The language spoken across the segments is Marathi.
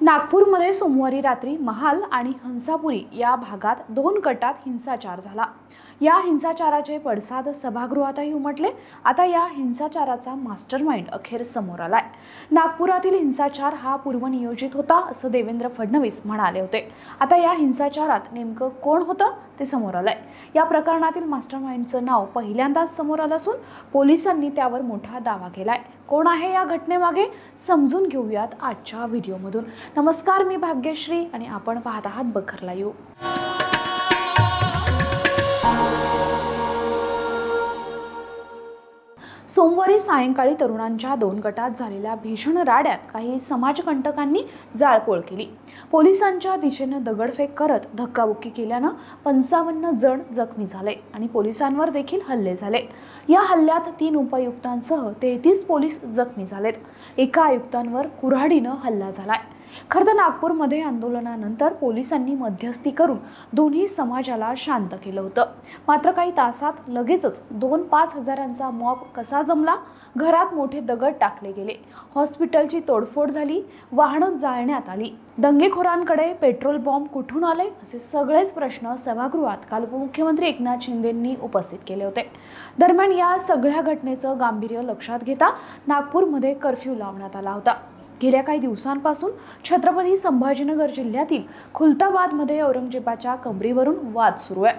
नागपूरमध्ये सोमवारी रात्री महाल आणि हंसापुरी या भागात दोन गटात हिंसाचार झाला. या हिंसाचाराचे पडसाद सभागृहातही उमटले. आता या हिंसाचाराचा मास्टर माइंड अखेर समोर आलाय. नागपुरातील हिंसाचार हा पूर्वनियोजित होता असं देवेंद्र फडणवीस म्हणाले होते. आता या हिंसाचारात नेमकं कोण होतं ते समोर आलंय. या प्रकरणातील मास्टर माइंडचं नाव पहिल्यांदाच समोर आलं असून पोलिसांनी त्यावर मोठा दावा केलाय. कोण आहे या घटनेमागे समजून घेऊयात आजच्या व्हिडिओमधून. नमस्कार मी भाग्यश्री आणि आपण पाहत आहात बखरला येऊ सोमवारी सायंकाळी तरुणांच्या दोन गटात झालेल्या भीषण राड्यात काही समाजकंटकांनी जाळपोळ केली. पोलिसांच्या दिशेनं दगडफेक करत धक्काबुक्की केल्यानं पंचावन्न जण जखमी झाले आणि पोलिसांवर देखील हल्ले झाले. या हल्ल्यात तीन उपायुक्तांसह तेहतीस पोलीस जखमी झालेत. एका आयुक्तांवर कुऱ्हाडीनं हल्ला झालाय. खरं तर नागपूरमध्ये आंदोलनानंतर पोलिसांनी मध्यस्थी करून दोन्ही समाजाला शांत केलं होतं. मात्र काही तासात लगेचच दोन पाच हजारांचा मॉब कसा जमला? घरात मोठे दगड टाकले गेले. हॉस्पिटलची तोडफोड झाली. वाहनं जाळण्यात आली. दंगेखोरांकडे पेट्रोल बॉम्ब कुठून आले? असे सगळेच प्रश्न सभागृहात काल उपमुख्यमंत्री एकनाथ शिंदेंनी उपस्थित केले होते. दरम्यान या सगळ्या घटनेचं गांभीर्य लक्षात घेता नागपूरमध्ये कर्फ्यू लावण्यात आला होता. गेल्या काही दिवसांपासून छत्रपती संभाजीनगर जिल्ह्यातील खुलताबादमध्ये औरंगजेबाच्या कबरीवरून वाद सुरू आहे.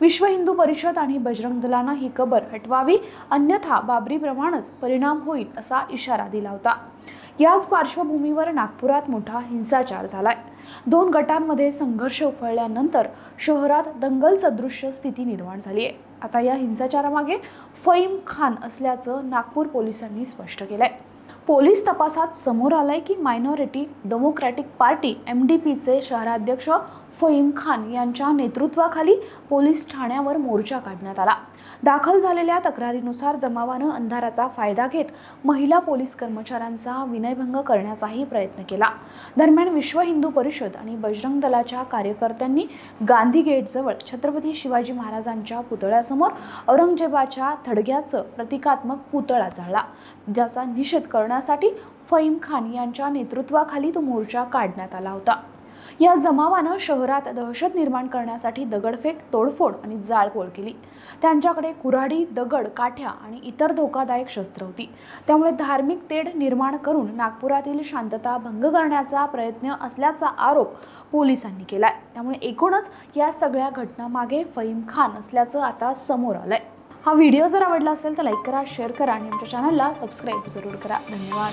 विश्व हिंदू परिषद आणि बजरंग दलानं ही कबर हटवावी अन्यथा बाबरीप्रमाणेच परिणाम होईल असा इशारा दिला होता. याच पार्श्वभूमीवर नागपुरात मोठा हिंसाचार झालाय. दोन गटांमध्ये संघर्ष उफळल्यानंतर शहरात दंगल सदृश्य स्थिती निर्माण झाली आहे. आता या हिंसाचारामागे फईम खान असल्याचं नागपूर पोलिसांनी स्पष्ट केलंय. पोलीस तपासात समोर आलंय की minority democratic party M D पीचे शहराध्यक्ष फईम खान यांच्या नेतृत्वाखाली पोलीस ठाण्यावर मोर्चा काढण्यात आला. दाखल झालेल्या तक्रारीनुसार जमावानं अंधाराचा फायदा घेत महिला पोलीस कर्मचाऱ्यांचा विनयभंग करण्याचाही प्रयत्न केला. दरम्यान विश्व हिंदू परिषद आणि बजरंग दलाच्या कार्यकर्त्यांनी गांधी गेटजवळ छत्रपती शिवाजी महाराजांच्या पुतळ्यासमोर औरंगजेबाच्या थडग्याचं प्रतिकात्मक पुतळा जाळला. ज्याचा निषेध करण्यासाठी फईम खान यांच्या नेतृत्वाखाली तो मोर्चा काढण्यात आला होता. या जमावानं शहरात दहशत निर्माण करण्यासाठी दगडफेक तोडफोड आणि जाळपोळ केली. त्यांच्याकडे कुऱ्हाडी दगड काठ्या आणि इतर धोकादायक शस्त्र होती. त्यामुळे धार्मिक तेढ निर्माण करून नागपुरातील शांतता भंग करण्याचा प्रयत्न असल्याचा आरोप पोलिसांनी केलाय. त्यामुळे एकूणच या सगळ्या घटनामागे फईम खान असल्याचं आता समोर आलंय. हा व्हिडिओ जर आवडला असेल तर लाईक करा शेअर करा आणि आमच्या चॅनलला सबस्क्राईब जरूर करा. धन्यवाद.